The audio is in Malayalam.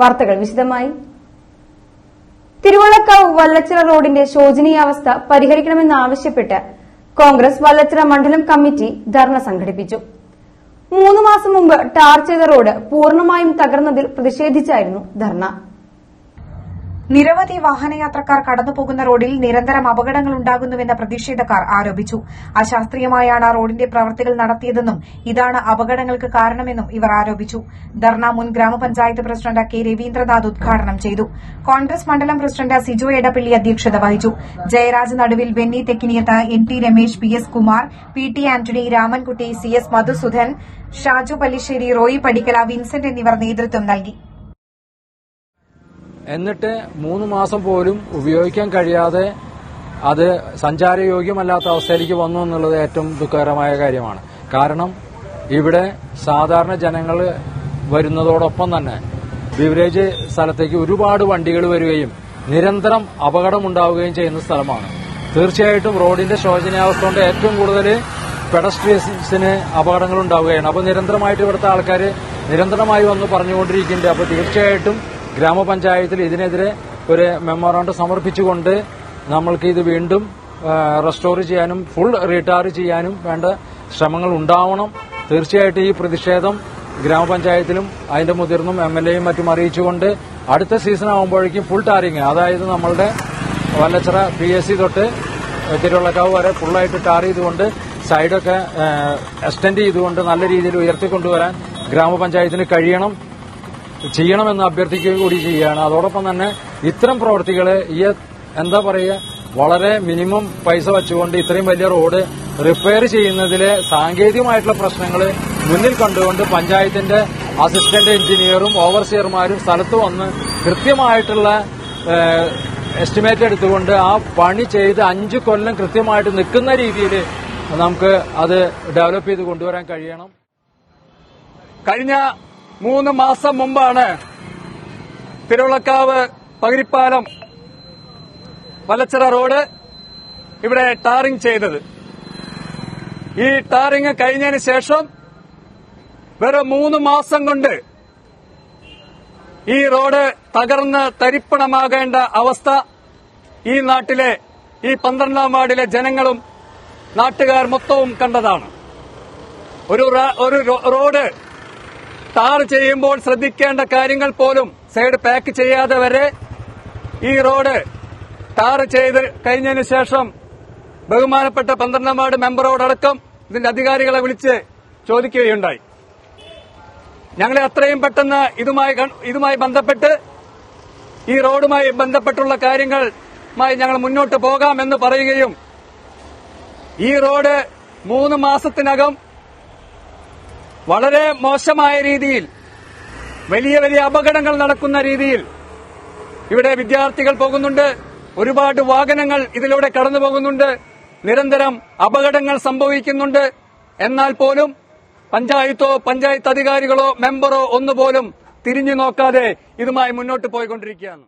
വാർത്തകൾ വിശദമായി. തിരുവള്ളക്കാവ് വല്ലച്ചിറ റോഡിന്റെ ശോചനീയാവസ്ഥ പരിഹരിക്കണമെന്നാവശ്യപ്പെട്ട് കോൺഗ്രസ് വല്ലച്ചിറ മണ്ഡലം കമ്മിറ്റി ധർണ സംഘടിപ്പിച്ചു. മൂന്ന് മാസം മുമ്പ് ടാർ ചെയ്ത റോഡ് പൂർണമായും തകർന്നതിൽ പ്രതിഷേധിച്ചായിരുന്നു ധർണ. നിരവധി വാഹനയാത്രക്കാർ കടന്നുപോകുന്ന റോഡിൽ നിരന്തരം അപകടങ്ങൾ ഉണ്ടാകുന്നുവെന്ന് പ്രതിഷേധക്കാർ ആരോപിച്ചു. അശാസ്ത്രീയമായാണ് റോഡിന്റെ പ്രവൃത്തികൾ നടത്തിയതെന്നും ഇതാണ് അപകടങ്ങൾക്ക് കാരണമെന്നും ഇവർ ആരോപിച്ചു. ധർണ മുൻ ഗ്രാമപഞ്ചായത്ത് പ്രസിഡന്റ് കെ രവീന്ദ്രനാഥ് ഉദ്ഘാടനം ചെയ്തു. കോൺഗ്രസ് മണ്ഡലം പ്രസിഡന്റ് സിജോ എടപ്പള്ളി അധ്യക്ഷത വഹിച്ചു. Jayaraj Naduvil Benny Thekkiniyath N T Ramesh P S Kumar P T Antony Ramankutty C S Madhusudhan Shaju Pallissery Roy Padikkala Vincent എന്നിവർ നേതൃത്വം നൽകി. എന്നിട്ട് മൂന്ന് മാസം പോലും ഉപയോഗിക്കാൻ കഴിയാതെ അത് സഞ്ചാരയോഗ്യമല്ലാത്ത അവസ്ഥയിലേക്ക് വന്നു എന്നുള്ളത് ഏറ്റവും ദുഃഖകരമായ കാര്യമാണ്. കാരണം ഇവിടെ സാധാരണ ജനങ്ങൾ വരുന്നതോടൊപ്പം തന്നെ ബിവറേജ് സ്ഥലത്തേക്ക് ഒരുപാട് വണ്ടികൾ വരികയും നിരന്തരം അപകടമുണ്ടാവുകയും ചെയ്യുന്ന സ്ഥലമാണ്. തീർച്ചയായിട്ടും റോഡിന്റെ ശോചനീയാവസ്ഥ കൊണ്ട് ഏറ്റവും കൂടുതൽ പെഡസ്ട്രിയൻസിന് അപകടങ്ങൾ ഉണ്ടാവുകയാണ്. അപ്പോൾ നിരന്തരമായിട്ട് ഇവിടുത്തെ ആൾക്കാർ നിരന്തരമായി വന്ന് പറഞ്ഞുകൊണ്ടിരിക്കുന്നുണ്ട്. അപ്പോൾ തീർച്ചയായിട്ടും ഗ്രാമപഞ്ചായത്തിൽ ഇതിനെതിരെ ഒരു മെമ്മോറാണ്ടം സമർപ്പിച്ചുകൊണ്ട് നമ്മൾക്ക് ഇത് വീണ്ടും റെസ്റ്റോർ ചെയ്യാനും ഫുൾ റീടാർ ചെയ്യാനും വേണ്ട ശ്രമങ്ങൾ ഉണ്ടാവണം. തീർച്ചയായിട്ടും ഈ പ്രതിഷേധം ഗ്രാമപഞ്ചായത്തിലും അതിന്റെ മുതിർന്നും എം എൽ എയും മറ്റും അറിയിച്ചുകൊണ്ട് അടുത്ത സീസൺ ആകുമ്പോഴേക്കും ഫുൾ ടാറിങ് അതായത് നമ്മളുടെ വല്ലച്ചിറ പി എസ് സി തൊട്ട് തിരുവള്ളക്കാവ് വരെ ഫുള്ളായിട്ട് ടാർ ചെയ്തുകൊണ്ട് സൈഡൊക്കെ എക്സ്റ്റെൻഡ് ചെയ്തുകൊണ്ട് നല്ല രീതിയിൽ ഉയർത്തിക്കൊണ്ടുവരാൻ ഗ്രാമപഞ്ചായത്തിന് കഴിയണം. ചെയ്യണമെന്ന് അഭ്യർത്ഥിക്കുകയും കൂടി ചെയ്യുകയാണ്. അതോടൊപ്പം തന്നെ ഇത്തരം പ്രവർത്തികൾ ഈ എന്താ പറയുക വളരെ മിനിമം പൈസ വച്ചുകൊണ്ട് ഇത്രയും വലിയ റോഡ് റിപ്പയർ ചെയ്യുന്നതിലെ സാങ്കേതികമായിട്ടുള്ള പ്രശ്നങ്ങൾ മുന്നിൽ കണ്ടുകൊണ്ട് പഞ്ചായത്തിന്റെ അസിസ്റ്റന്റ് എഞ്ചിനീയറും ഓവർസിയർമാരും സ്ഥലത്ത് വന്ന് കൃത്യമായിട്ടുള്ള എസ്റ്റിമേറ്റ് എടുത്തുകൊണ്ട് ആ പണി ചെയ്ത് അഞ്ച് കൊല്ലം കൃത്യമായിട്ട് നിൽക്കുന്ന രീതിയിൽ നമുക്ക് അത് ഡെവലപ്പ് ചെയ്ത് കൊണ്ടുവരാൻ കഴിയണം. കഴിഞ്ഞ മൂന്ന് മാസം മുമ്പാണ് തിരുവള്ളക്കാവ് പകിരിപ്പാലം വലച്ചിറ റോഡ് ഇവിടെ ടാറിംഗ് ചെയ്തത്. ഈ ടാറിംഗ് കഴിഞ്ഞതിന് ശേഷം വെറും മൂന്ന് മാസം കൊണ്ട് ഈ റോഡ് തകർന്ന് തരിപ്പണമാകേണ്ട അവസ്ഥ ഈ നാട്ടിലെ ഈ പന്ത്രണ്ടാം വാർഡിലെ ജനങ്ങളും നാട്ടുകാർ മൊത്തവും കണ്ടതാണ്. ഒരു റോഡ് ടാർ ചെയ്യുമ്പോൾ ശ്രദ്ധിക്കേണ്ട കാര്യങ്ങൾ പോലും സൈഡ് പാക്ക് ചെയ്യാതെ വരെ ഈ റോഡ് ടാർ ചെയ്ത് കഴിഞ്ഞതിന് ശേഷം ബഹുമാനപ്പെട്ട പന്ത്രണ്ടാം വാർഡ് മെമ്പറോടക്കം ഇതിന്റെ അധികാരികളെ വിളിച്ച് ചോദിക്കുകയുണ്ടായി. ഞങ്ങളെ അത്രയും പെട്ടെന്ന് ഇതുമായി ഇതുമായി ബന്ധപ്പെട്ട് ഈ റോഡുമായി ബന്ധപ്പെട്ടുള്ള കാര്യങ്ങളുമായി ഞങ്ങൾ മുന്നോട്ട് പോകാമെന്ന് പറയുകയും ഈ റോഡ് മൂന്ന് മാസത്തിനകം വളരെ മോശമായ രീതിയിൽ വലിയ വലിയ അപകടങ്ങൾ നടക്കുന്ന രീതിയിൽ ഇവിടെ വിദ്യാർത്ഥികൾ പോകുന്നുണ്ട്. ഒരുപാട് വാഹനങ്ങൾ ഇതിലൂടെ കടന്നു പോകുന്നുണ്ട്. നിരന്തരം അപകടങ്ങൾ സംഭവിക്കുന്നുണ്ട്. എന്നാൽ പോലും പഞ്ചായത്തോ പഞ്ചായത്ത് അധികാരികളോ മെമ്പറോ ഒന്നുപോലും തിരിഞ്ഞു നോക്കാതെ ഇതുമായി മുന്നോട്ട് പോയിക്കൊണ്ടിരിക്കുകയാണ്.